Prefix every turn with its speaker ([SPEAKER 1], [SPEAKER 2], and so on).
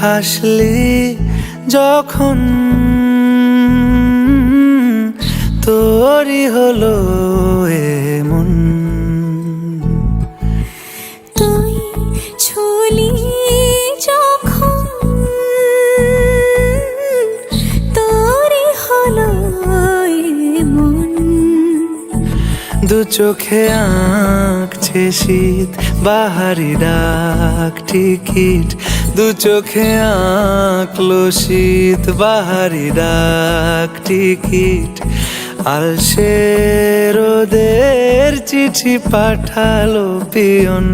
[SPEAKER 1] হাসলি যখন তোরই হলো এমন।
[SPEAKER 2] তুই ছুলি যখন তোরই হলো মন
[SPEAKER 1] দু চোখে আঁকছে শীত বাহারি ডাক টিকিট দু চোখে আঁকলো শীত বাহারি ডাক টিকিট। আলসে রোদের চিঠি পাঠালো পিয়ন।